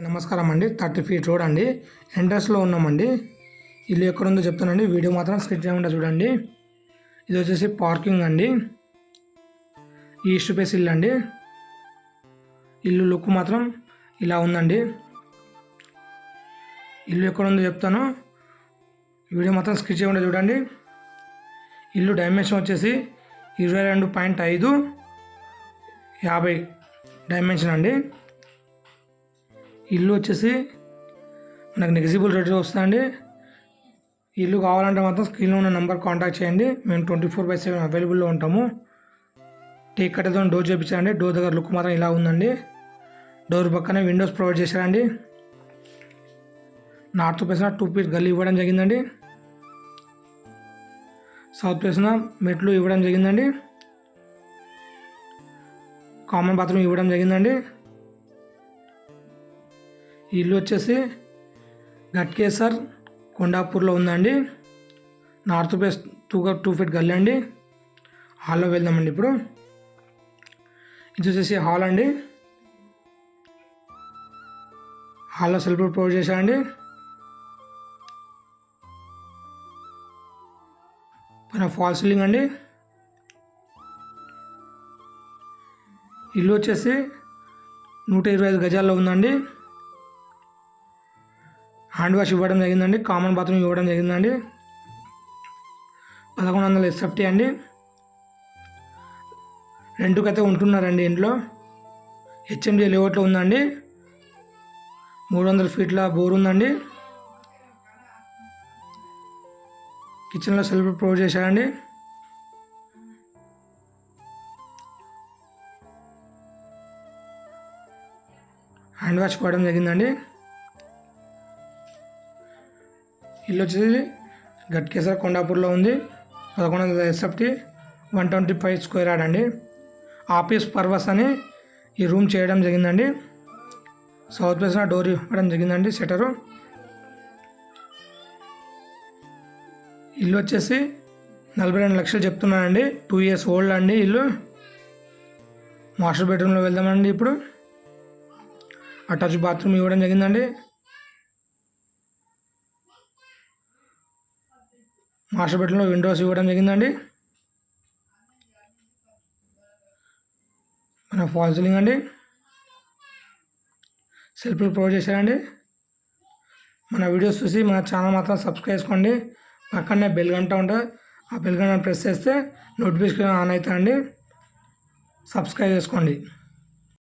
నమస్కారం అండి. Thirty feet road అండి. ఎంట్రన్స్లో ఉన్నామండి. ఇల్లు ఎక్కడ ఉందో చెప్తానండి. వీడియో మాత్రం స్కిప్ చేయకుండా చూడండి. ఇది వచ్చేసి పార్కింగ్ అండి. ఈస్ట్ ఫేస్ ఇల్లు అండి. ఇల్లు లుక్ మాత్రం ఇలా ఉందండి. ఇల్లు ఎక్కడ ఉందో చెప్తాను. వీడియో మాత్రం స్కిప్ చేయకుండా చూడండి. ఇల్లు డైమెన్షన్ వచ్చేసి ఇరవై రెండు పాయింట్ ఐదు యాభై డైమెన్షన్ అండి. ఇల్లు వచ్చేసి మనకు నెగిజిబుల్ రేట్ వస్తుందండి. ఇల్లు కావాలంటే మాత్రం స్క్రీన్లో ఉన్న నెంబర్ కాంటాక్ట్ చేయండి. మేము ట్వంటీ ఫోర్ బై సెవెన్ అవైలబుల్లో ఉంటాము. టేక్ కట్టేతో డోర్ చేయించారండి డోర్ దగ్గర లుక్ మాత్రం ఇలా ఉందండి. డోర్ పక్కనే విండోస్ ప్రొవైడ్ చేశారండి. నార్త్ ప్లేస్న టూ పీస్ గల్లీ ఇవ్వడం జరిగిందండి. సౌత్ ప్లేస్న మెట్లు ఇవ్వడం జరిగిందండి. కామన్ బాత్రూమ్ ఇవ్వడం జరిగిందండి. ఈ ఇల్లు వచ్చేసి గట్కేసర్ కొండాపూర్లో ఉందండి. North face two two feet గల్లీ అండి. హాల్లో వెళ్దామండి ఇప్పుడు. ఇది వచ్చేసి హాల్ అండి. హాల్లో సెల్ఫ్ ప్రొవైడ్ చేశారండి. పైన ఫాల్ సీలింగ్ అండి. ఇల్లు వచ్చేసి నూట ఇరవై ఐదు గజాల్లో ఉందండి. హ్యాండ్ వాష్ ఇవ్వడం జరిగిందండి. కామన్ బాత్రూమ్ ఇవ్వడం జరిగిందండి. పదకొండు వందల ఎస్ఎఫ్టీ అండి. రెంటుకైతే ఉంటున్నారండి ఇంట్లో. హెచ్ఎండి లేఅవుట్లో ఉందండి. మూడు వందల ఫీట్ల బోర్ ఉందండి. కిచెన్లో సెల్ఫ్ ప్రొవైడ్ చేశారండి. హ్యాండ్ వాష్ ఇవ్వడం జరిగిందండి. ఇల్లు వచ్చేసి గట్కేసర్ కొండాపూర్లో ఉంది. పదకొండు వందల SFT one twenty five square yard అండి. ఆఫీస్ పర్వస్ అని ఈ రూమ్ చేయడం జరిగిందండి. సౌత్ ప్లేస్న డోర్ ఇవ్వడం జరిగిందండి షటరు. ఇల్లు వచ్చేసి నలభై రెండు లక్షలు చెప్తున్నానండి. టూ ఇయర్స్ ఓల్డ్ అండి ఇల్లు. మాస్టర్ బెడ్రూమ్లో వెళ్దామండి ఇప్పుడు. అటాచ్ బాత్రూమ్ ఇవ్వడం జరిగిందండి. మాస్టర్ బెడ్రూమ్లో విండోస్ ఇవ్వడం జరిగిందండి. మన ఫాల్ సీలింగ్ అండి. సెల్ఫ్లు ప్రొవైడ్ చేశారండి. మన వీడియోస్ చూసి మన ఛానల్ మాత్రం సబ్స్క్రైబ్ చేసుకోండి. పక్కనే బెల్ గంట ఉంటుంది ఆ బెల్ గంట ప్రెస్ చేస్తే నోటిఫికేషన్ ఆన్ అవుతుందండి. సబ్స్క్రైబ్ చేసుకోండి.